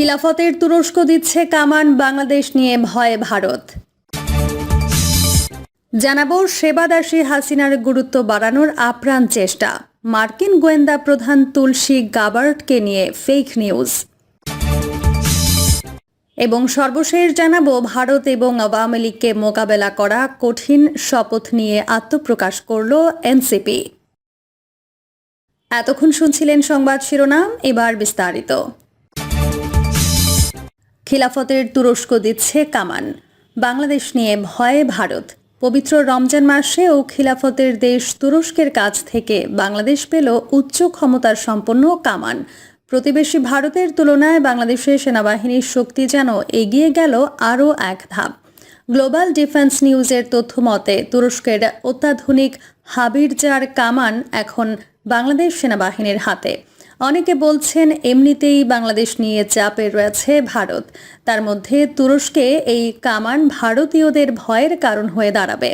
খিলাফতের তুরস্ক দিচ্ছে কামান, বাংলাদেশ নিয়ে ভয়ে ভারত। জানাব সেবাদাসী হাসিনার গুরুত্ব বাড়ানোর আপ্রাণ চেষ্টা। মার্কিন গোয়েন্দা প্রধান তুলসী গাবার্টকে নিয়ে ফেক নিউজ এবং সর্বশেষ জানাব, ভারত এবং আওয়ামী লীগকে মোকাবেলা করা কঠিন শপথ নিয়ে আত্মপ্রকাশ করল এনসিপি। এতক্ষণ শুনছিলেন সংবাদ শিরোনাম, এবার বিস্তারিত। খিলাফতের তুরস্ক দিচ্ছে কামান। বাংলাদেশ নিয়ে ভয়ে ভারত। পবিত্র রমজান মাসে ও খিলাফতের দেশ তুরস্কের কাছ থেকে বাংলাদেশ পেল উচ্চ ক্ষমতার সম্পন্ন কামান। প্রতিবেশী ভারতের তুলনায় বাংলাদেশের সেনাবাহিনীর শক্তি যেন এগিয়ে গেল আরও এক ধাপ। গ্লোবাল ডিফেন্স নিউজের তথ্য মতে, তুরস্কের অত্যাধুনিক হাবিরজার কামান এখন বাংলাদেশ সেনাবাহিনীর হাতে। অনেকে বলছেন এমনিতেই বাংলাদেশ নিয়ে চাপে রয়েছে ভারত। তার মধ্যে তুরস্কে এই কামান ভারতীয়দের ভয়ের কারণ হয়ে দাঁড়াবে।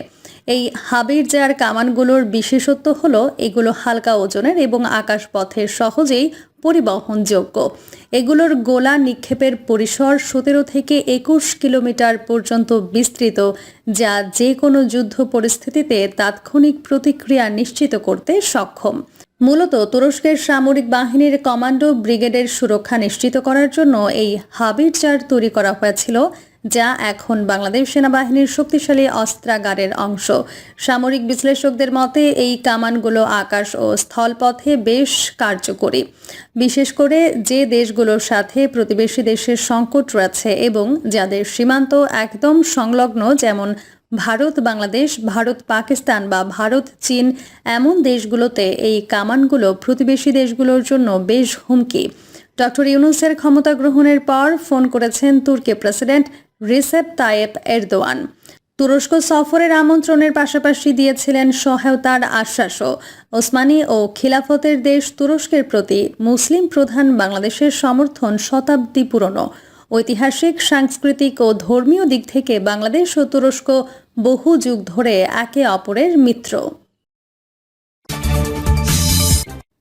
এই হাবিরজার কামানগুলোর বিশেষত্ব হলো, এগুলো হালকা ওজনের এবং আকাশপথের সহজেই পরিবহনযোগ্য। এগুলোর গোলা নিক্ষেপের পরিসর সতেরো থেকে একুশ কিলোমিটার পর্যন্ত বিস্তৃত, যা যে কোনো যুদ্ধ পরিস্থিতিতে তাৎক্ষণিক প্রতিক্রিয়া নিশ্চিত করতে সক্ষম। মূলত তুরস্কের সামরিক বাহিনীর কমান্ডো ব্রিগেডের সুরক্ষা নিশ্চিত করার জন্য এই হাবিরজার তৈরি করা হয়েছিল, যা এখন বাংলাদেশ সেনাবাহিনীর শক্তিশালী অস্ত্রাগারের অংশ। সামরিক বিশ্লেষকদের মতে, এই কামানগুলো আকাশ ও স্থলপথে বেশ কার্যকরী। বিশেষ করে যে দেশগুলোর সাথে প্রতিবেশী দেশের সংকট রয়েছে এবং যাদের সীমান্ত একদম সংলগ্ন, যেমন ভারত, বাংলাদেশ, ভারত, পাকিস্তান বা ভারত, চীন এমন দেশগুলোতে এই কামানগুলো প্রতিবেশী দেশগুলোর জন্য বেশ হুমকি। ডক্টর ইউনুসের ক্ষমতা গ্রহণের পর ফোন করেছেন তুর্কি প্রেসিডেন্ট রিসেপ তায়েব এরদোয়ান। তুরস্ক সফরের আমন্ত্রণের পাশাপাশি দিয়েছিলেন সহায়তার আশ্বাসও। ওসমানী ও খিলাফতের দেশ তুরস্কের প্রতি মুসলিম প্রধান বাংলাদেশের সমর্থন শতাব্দী পুরনো। ঐতিহাসিক, সাংস্কৃতিক ও ধর্মীয় দিক থেকে বাংলাদেশ ও তুরস্ক বহু যুগ ধরে একে অপরের মিত্র।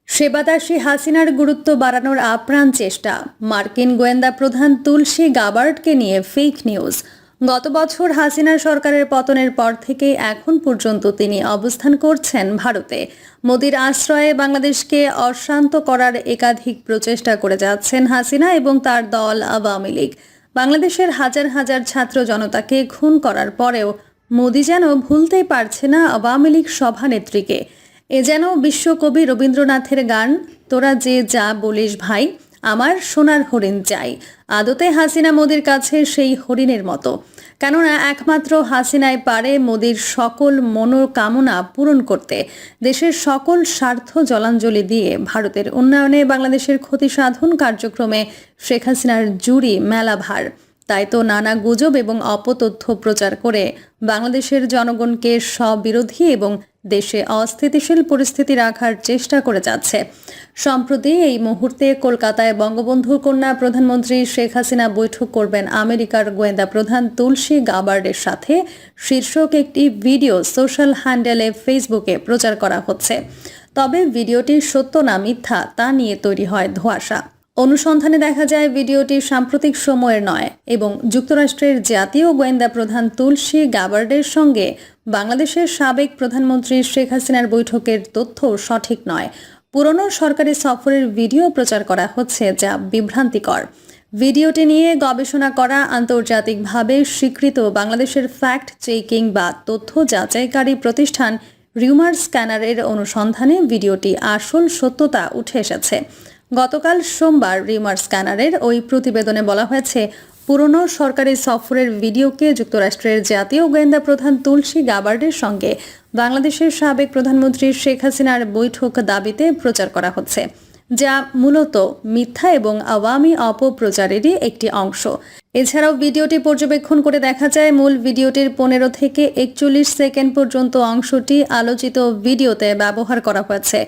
সেবাদাসী হাসিনার গুরুত্ব বাড়ানোর আপ্রাণ চেষ্টা। মার্কিন গোয়েন্দা প্রধান তুলসী গাবার্ডকে নিয়ে ফেক নিউজ গত বছর হাসিনা সরকারের পতনের পর থেকে এখন পর্যন্ত তিনি অবস্থান করছেন ভারতে। মোদির আশ্রয়ে বাংলাদেশকে অশান্ত করার একাধিক প্রচেষ্টা করে যাচ্ছেন হাসিনা এবং তার দল আওয়ামী লীগ। বাংলাদেশের হাজার হাজার ছাত্র জনতাকে খুন করার পরেও মোদি যেন ভুলতেই পারছে না আওয়ামী লীগ সভানেত্রীকে। এ যেন বিশ্বকবি রবীন্দ্রনাথের গান, তোরা যে যা বলিস ভাই আমার সোনার হরিণ চাই। আদতে হাসিনা মোদির কাছে সেই হরিণের মতো। কেননা একমাত্র হাসিনায় পারে মোদির সকল মনোকামনা পূরণ করতে। দেশের সকল স্বার্থ জলাঞ্জলি দিয়ে ভারতের উন্নয়নে বাংলাদেশের ক্ষতি সাধন কার্যক্রমে শেখ হাসিনার জুরি মেলাভার। তাই তো নানা গুজব এবং অপতথ্য প্রচার করে বাংলাদেশের জনগণকে স্ববিরোধী এবং দেশে অস্থিতিশীল পরিস্থিতি রাখার চেষ্টা করে যাচ্ছে। সম্প্রতি এই মুহূর্তে কলকাতায় বঙ্গবন্ধু কন্যা প্রধানমন্ত্রী শেখ হাসিনা বৈঠক করবেন আমেরিকার গোয়েন্দা প্রধান তুলসী গাবার্ডের সাথে। শীর্ষক একটি ভিডিও সোশ্যাল হ্যান্ডেলে ফেসবুকে প্রচার করা হচ্ছে। তবে ভিডিওটি সত্য না মিথ্যা তা নিয়ে তৈরি হয় ধোঁয়াশা। অনুসন্ধানে দেখা যায়, ভিডিওটি সাম্প্রতিক সময়ের নয় এবং যুক্তরাষ্ট্রের জাতীয় গোয়েন্দা প্রধান তুলসী গাবার্ডের সঙ্গে বাংলাদেশের সাবেক প্রধানমন্ত্রী শেখ হাসিনার বৈঠকের তথ্য সঠিক নয়। পুরনো সরকারি সফরের ভিডিও প্রচার করা হচ্ছে যা বিভ্রান্তিকর। ভিডিওটি নিয়ে গবেষণা করা আন্তর্জাতিকভাবে স্বীকৃত বাংলাদেশের ফ্যাক্ট চেকিং বা তথ্য যাচাইকারী প্রতিষ্ঠান রিউমার স্ক্যানারের অনুসন্ধানে ভিডিওটি আসল সত্যতা উঠে এসেছে। গতকাল সোমবার রিমার স্ক্যানারের ওই প্রতিবেদনে বলা হয়েছে পুরনো সরকারি সফরের ভিডিওকে যুক্তরাষ্ট্রের জাতীয় গোয়েন্দা প্রধান তুলসী গাবার্ডের সঙ্গে বাংলাদেশের সাবেক প্রধানমন্ত্রী শেখ হাসিনার বৈঠক দাবিতে প্রচার করা হচ্ছে। যা মূলত মিথ্যা এবং আওয়ামী অপপ্রচারেরই একটি অংশ। এছাড়াও ভিডিওটি পর্যবেক্ষণ করে দেখা যায়, মূল ভিডিওটির পনেরো থেকে একচল্লিশ সেকেন্ড পর্যন্ত অংশটি আলোচিত ভিডিওতে ব্যবহার করা হয়েছে।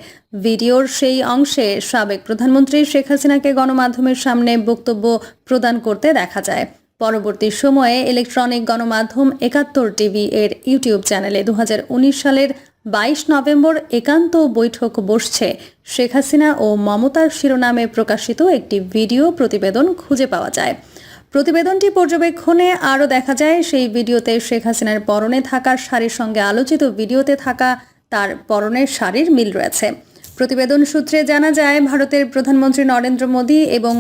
ভিডিওর সেই অংশে সাবেক প্রধানমন্ত্রী শেখ হাসিনাকে গণমাধ্যমের সামনে বক্তব্য প্রদান করতে দেখা যায়। পরবর্তী সময়ে ইলেকট্রনিক গণমাধ্যম একাত্তর টিভি এর ইউটিউব চ্যানেলে দু হাজার উনিশ সালের বাইশ নভেম্বর একান্ত বৈঠক বসছে। শেখ হাসিনা ও মমতার শিরোনামে প্রকাশিত একটি ভিডিও প্রতিবেদন খুঁজে পাওয়া যায়। প্রতিবেদনটি পর্যবেক্ষণে আরও দেখা যায়, সেই ভিডিওতে শেখ হাসিনার পরনে থাকা শাড়ির সঙ্গে আলোচিত ভিডিওতে থাকা তার পরনের শাড়ির মিল রয়েছে। প্রতিবেদন সূত্রে জানা যায়, ভারতের প্রধানমন্ত্রী নরেন্দ্র মোদী এবং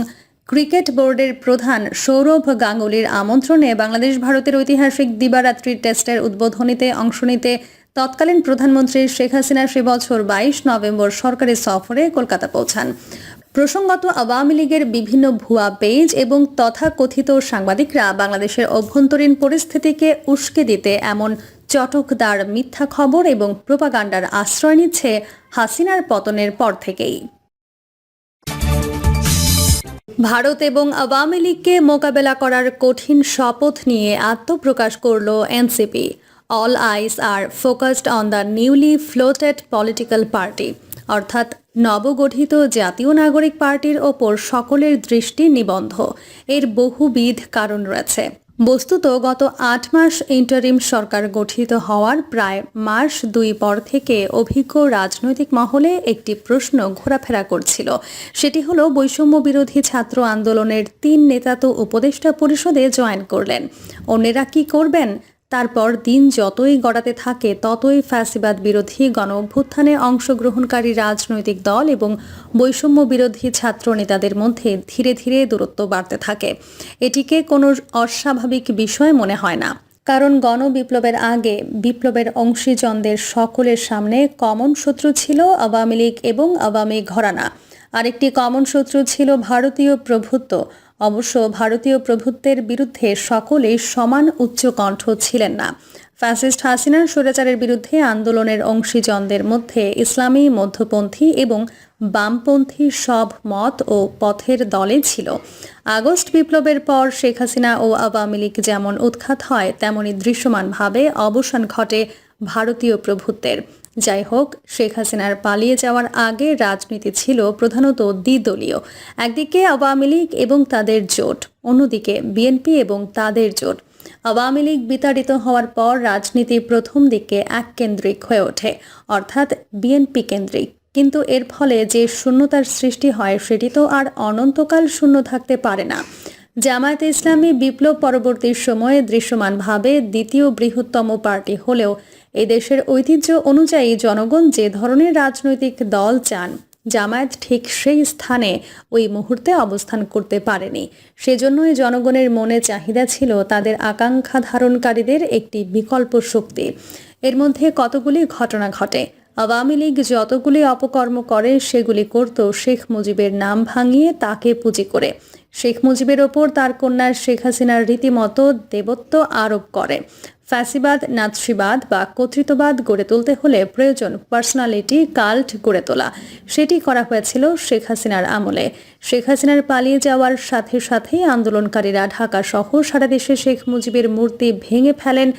ক্রিকেট বোর্ডের প্রধান সৌরভ গাঙ্গুলির আমন্ত্রণে বাংলাদেশ ভারতের ঐতিহাসিক দিবারাত্রির টেস্টের উদ্বোধনীতে অংশ নিতে তৎকালীন প্রধানমন্ত্রী শেখ হাসিনা সে বছর বাইশ নভেম্বর সরকারি সফরে কলকাতা পৌঁছান। প্রসঙ্গত আওয়ামী লীগের বিভিন্ন ভুয়া পেজ এবং তথাকথিত সাংবাদিকরা বাংলাদেশের অভ্যন্তরীণ পরিস্থিতিকে উস্কে দিতে এমন চটকদার মিথ্যা খবর এবং প্রোপাগান্ডার আশ্রয় নিচ্ছে হাসিনার পতনের পর থেকেই। ভারত এবং আওয়ামী লীগকে মোকাবেলা করার কঠিন শপথ নিয়ে আত্মপ্রকাশ করল NCP. All eyes are focused on the newly floated political party অর্থাৎ নবগঠিত জাতীয় নাগরিক পার্টির ওপর সকলের দৃষ্টি নিবন্ধ। এর বহুবিধ কারণ রয়েছে। বস্তুত গত আট মাস ইন্টারিম সরকার গঠিত হওয়ার প্রায় মাস দুই পর থেকে অভিজ্ঞ রাজনৈতিক মহলে একটি প্রশ্ন ঘোরাফেরা করছিল। সেটি হলো, বৈষম্য বিরোধী ছাত্র আন্দোলনের তিন নেতা তো উপদেষ্টা পরিষদে জয়েন করলেন। অন্যেরা কি করবেন? তারপর দিন যতই গড়াতে থাকে, ততই ফ্যাসিবাদ বিরোধী গণ অভ্যুত্থানে অংশগ্রহণকারী রাজনৈতিক দল এবং বৈষম্য বিরোধী ছাত্র নেতাদের মধ্যে ধীরে ধীরে দূরত্ব বাড়তে থাকে। এটিকে কোনো অস্বাভাবিক বিষয় মনে হয় না। কারণ গণবিপ্লবের আগে বিপ্লবের অংশীজনদের সকলের সামনে কমন শত্রু ছিল আওয়ামী লীগ এবং আওয়ামী ঘরানা। আরেকটি কমন শত্রু ছিল ভারতীয় প্রভুত্ব। অবশ্য ভারতীয় প্রভুত্বের বিরুদ্ধে সকলেই সমান উচ্চকণ্ঠ ছিলেন না। ফ্যাসিস্ট হাসিনার স্বৈরাচারের বিরুদ্ধে আন্দোলনের অংশীজনদের মধ্যে ইসলামী মধ্যপন্থী এবং বামপন্থী সব মত ও পথের দলে ছিল। আগস্ট বিপ্লবের পর শেখ হাসিনা ও আওয়ামী লীগ যেমন উৎখাত হয়, তেমনি দৃশ্যমানভাবে অবসান ঘটে ভারতীয় প্রভুত্বের। যাই হোক, শেখ হাসিনার পালিয়ে যাওয়ার আগে রাজনীতি ছিল প্রধানত দ্বিদলীয়। একদিকে আওয়ামী লীগ এবং তাদের জোট, অন্যদিকে বিএনপি এবং তাদের জোট। আওয়ামী লীগ বিতাড়িত হওয়ার পর রাজনীতি প্রথম দিকে এককেন্দ্রিক হয়ে ওঠে, অর্থাৎ বিএনপি কেন্দ্রিক। কিন্তু এর ফলে যে শূন্যতার সৃষ্টি হয়, সেটি তো আর অনন্তকাল শূন্য থাকতে পারে না। জামায়াতে ইসলামী বিপ্লব পরবর্তী সময়ে দৃশ্যমানভাবে দ্বিতীয় বৃহত্তম পার্টি হলেও এই দেশের ঐতিহ্য অনুযায়ী জনগণ যে ধরনের রাজনৈতিক দল চান, জামায়াত ঠিক সেই স্থানে ওই মুহূর্তে অবস্থান করতে পারেনি। সেজন্যই জনগণের মনে চাহিদা ছিল তাদের আকাঙ্ক্ষা ধারণকারীদের একটি বিকল্প শক্তি। এর মধ্যে কতগুলি ঘটনা ঘটে? আওয়ামী লীগ যতগুলি অপকর্ম করে, সেগুলি করত শেখ মুজিবের নাম ভাঙিয়ে তাকে পুঁজি করে। শেখ মুজিবের ওপর তার কন্যার শেখ হাসিনার রীতিমতো দেবত্ব আরোপ করে। ফ্যাসিবাদ, নাৎসিবাদ বা কর্তৃত্ববাদ গড়ে তুলতে হলে প্রয়োজন পার্সোনালিটি, কাল্ট গড়ে তোলা। সেটি করা হয়েছিল শেখ হাসিনার আমলে। শেখ হাসিনার পালিয়ে যাওয়ার সাথে সাথেই আন্দোলনকারীরা ঢাকা সহ সারা দেশে শেখ মুজিবের মূর্তি ভেঙে ফেলেন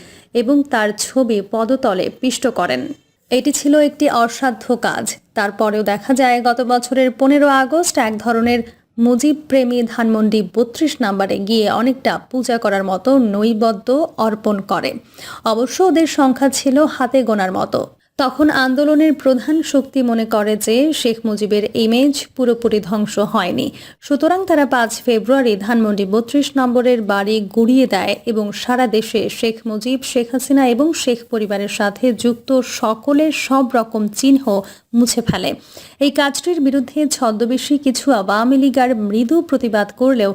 এবং তার ছবি পদতলে পিষ্ট করেন। এটি ছিল একটি অসাধ্য কাজ। তারপরেও দেখা যায়, গত বছরের পনেরো আগস্ট এক ধরনের মুজিব প্রেমী ধানমন্ডি বত্রিশ নাম্বারে গিয়ে অনেকটা পূজা করার মতো নৈবদ্য অর্পণ করে। অবশ্য ওদের সংখ্যা ছিল হাতে গোনার মতো। তখন আন্দোলনের প্রধান শক্তি মনে করে যে শেখ মুজিবের ইমেজ পুরোপুরি ধ্বংস হয়নি। সুতরাং তারা পাঁচ ফেব্রুয়ারি ধানমন্ডি বত্রিশ নম্বরের বাড়ি গুড়িয়ে দেয় এবং সারা দেশে শেখ মুজিব, শেখ হাসিনা এবং শেখ পরিবারের সাথে যুক্ত সকলের সব রকম চিহ্ন মুছে ফেলে। এই কাজটির বিরুদ্ধে ছদ্মবেশী কিছু আওয়ামী লীগার মৃদু প্রতিবাদ করলেও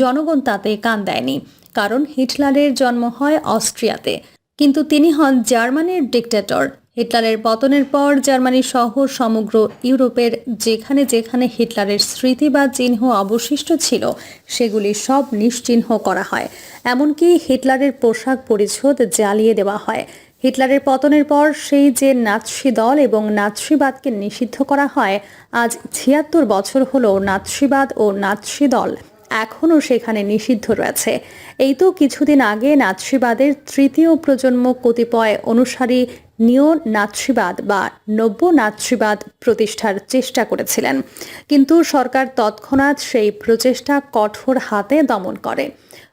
জনগণ তাতে কান দেয়নি, কারণ হিটলারের জন্ম হয় অস্ট্রিয়াতে। কিন্তু তিনি হন জার্মানির ডিক্টেটর হিটলারের পতনের পর জার্মানি সহ সমগ্র ইউরোপের যেখানে যেখানে হিটলারের স্মৃতি বা চিহ্ন অবশিষ্ট ছিল, সেগুলি সব নিশ্চিহ্ন করা হয়। এমনকি হিটলারের পোশাক পরিচ্ছদ জ্বালিয়ে দেওয়া হয়। হিটলারের পতনের পর সেই যে নাৎসি দল এবং নাৎসিবাদকে নিষিদ্ধ করা হয়, আজ ছিয়াত্তর বছর হলো নাৎসিবাদ ও নাৎসি দল। এখনও সেখানে নিষিদ্ধ রয়েছে। এই তো কিছুদিন আগে নাৎসিবাদের তৃতীয় প্রজন্ম কতিপয় অনুসারী নিও নাৎসিবাদ বা নব্য নাৎসিবাদ প্রতিষ্ঠার চেষ্টা করেছিলেন। কিন্তু সরকার তৎক্ষণাৎ সেই প্রচেষ্টা কঠোর হাতে দমন করে।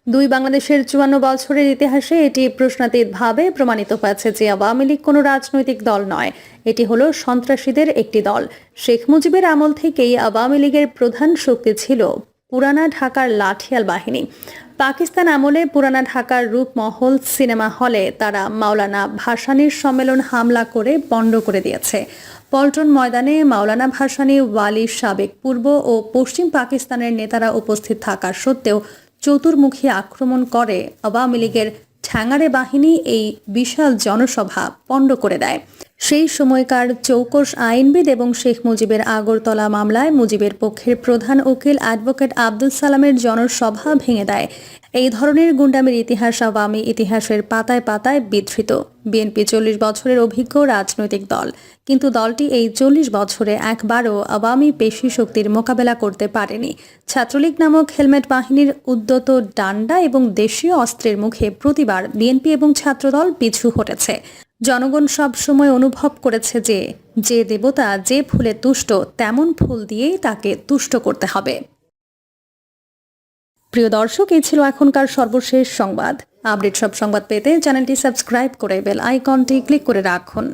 দুই বাংলাদেশের চুয়ান্ন বছরের ইতিহাসে এটি প্রশ্নাতীতভাবে প্রমাণিত হয়েছে যে আওয়ামী লীগ কোনো রাজনৈতিক দল নয়। এটি হলো সন্ত্রাসীদের একটি দল। শেখ মুজিবের আমল থেকেই আওয়ামী লীগের প্রধান শক্তি ছিল পুরানা ঢাকার লাঠিয়াল বাহিনী। পাকিস্তান আমলে পুরানা ঢাকার রূপমহল সিনেমা হলে তারা মাওলানা ভাসানীর সম্মেলন হামলা করে বন্ধ করে দিয়েছে। পল্টন ময়দানে মাওলানা ভাসানি, ওয়ালি সাবেক পূর্ব ও পশ্চিম পাকিস্তানের নেতারা উপস্থিত থাকা সত্ত্বেও চতুর্মুখী আক্রমণ করে আওয়ামী লীগের ঠ্যাঙারে বাহিনী এই বিশাল জনসভা পণ্ড করে দেয়। সেই সময়কার চৌকস আইনবিদ এবং শেখ মুজিবের আগরতলা মামলায় মুজিবের পক্ষের প্রধান উকিল অ্যাডভোকেট আব্দুল সালামের জনসভা ভেঙে দেয়। এই ধরনের গুন্ডামির ইতিহাস আওয়ামী ইতিহাসের পাতায় পাতায় বিধৃত। বিএনপি চল্লিশ বছরের অভিজ্ঞ রাজনৈতিক দল। কিন্তু দলটি এই চল্লিশ বছরে একবারও আওয়ামী পেশি শক্তির মোকাবেলা করতে পারেনি। ছাত্রলীগ নামক হেলমেট বাহিনীর উদ্যত ডান্ডা এবং দেশীয় অস্ত্রের মুখে প্রতিবার বিএনপি এবং ছাত্রদল পিছু হটেছে। জনগণ সব সময় অনুভব করেছে যে যে দেবতা যে ফুলে তুষ্ট, তেমন ফুল দিয়েই তাকে তুষ্ট করতে হবে। প্রিয় দর্শক, এই ছিল এখনকার সর্বশেষ সংবাদ। আপডেট সব সংবাদ পেতে চ্যানেলটি সাবস্ক্রাইব করে বেল আইকনটি ক্লিক করে রাখুন।